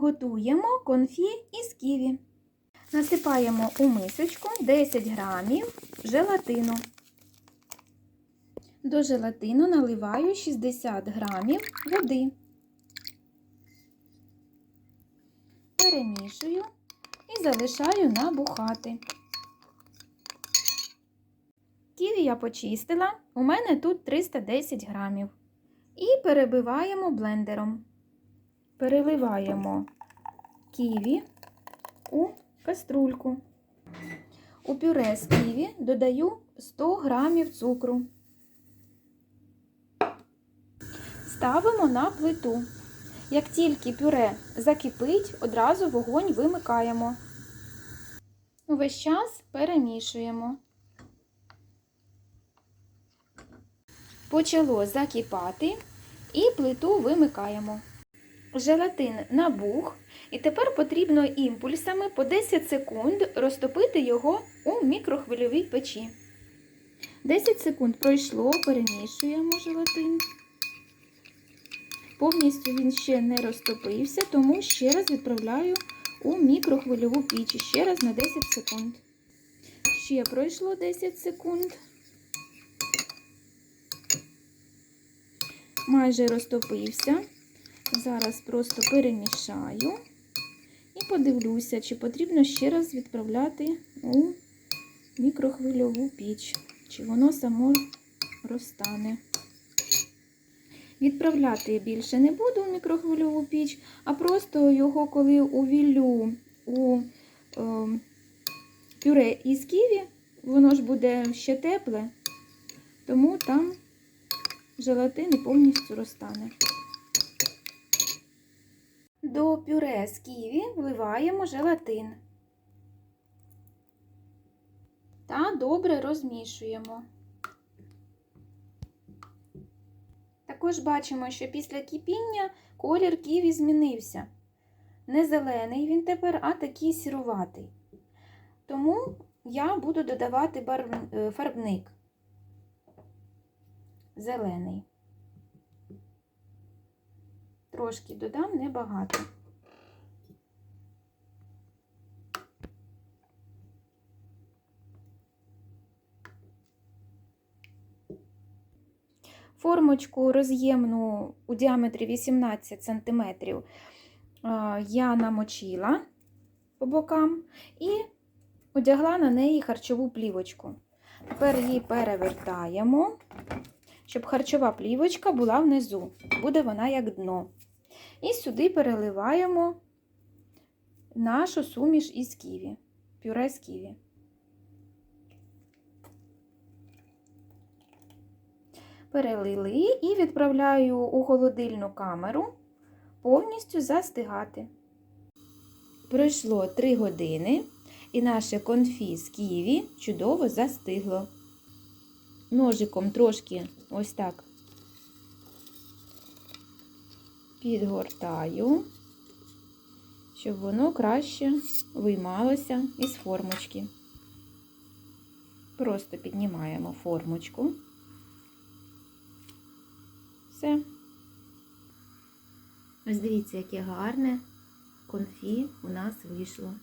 Готуємо конфі із ківі. Насипаємо у мисочку 10 грамів желатину. До желатину наливаю 60 грамів води. Перемішую і залишаю набухати. Ківі я почистила, у мене тут 310 грамів. І перебиваємо блендером. Переливаємо ківі у каструльку. У пюре з ківі додаю 100 грамів цукру. Ставимо на плиту. Як тільки пюре закипить, одразу вогонь вимикаємо. Увесь час перемішуємо. Почало закипати і плиту вимикаємо. Желатин набух, і тепер потрібно імпульсами по 10 секунд розтопити його у мікрохвильовій печі. 10 секунд пройшло, перемішуємо желатин. Повністю він ще не розтопився, тому ще раз відправляю у мікрохвильову піч ще раз на 10 секунд. Ще пройшло 10 секунд. Майже розтопився. Зараз просто перемішаю і подивлюся, чи потрібно ще раз відправляти у мікрохвильову піч, чи воно само розтане. Відправляти більше не буду в мікрохвильову піч, а просто його, коли увіллю у е, пюре із ківі, воно ж буде ще тепле, тому там желатин повністю розтане. До пюре з ківі вливаємо желатин та добре розмішуємо. Також бачимо, що після кипіння колір ківі змінився. Не зелений він тепер, а такий сіруватий. Тому я буду додавати фарбник зелений. Трошки додам небагато. Формочку роз'ємну у діаметрі 18 см я намочила по бокам і одягла на неї харчову плівочку. Тепер її перевертаємо, щоб харчова плівочка була внизу. Буде вона як дно. І сюди переливаємо нашу суміш із ківі, пюре з ківі. Перелили і відправляю у холодильну камеру повністю застигати. Пройшло 3 години, і наше конфі з ківі чудово застигло. Ножиком трошки ось так підгортаю, щоб воно краще виймалося із формочки. Просто піднімаємо формочку. Все. Ось дивіться, яке гарне конфі у нас вийшло.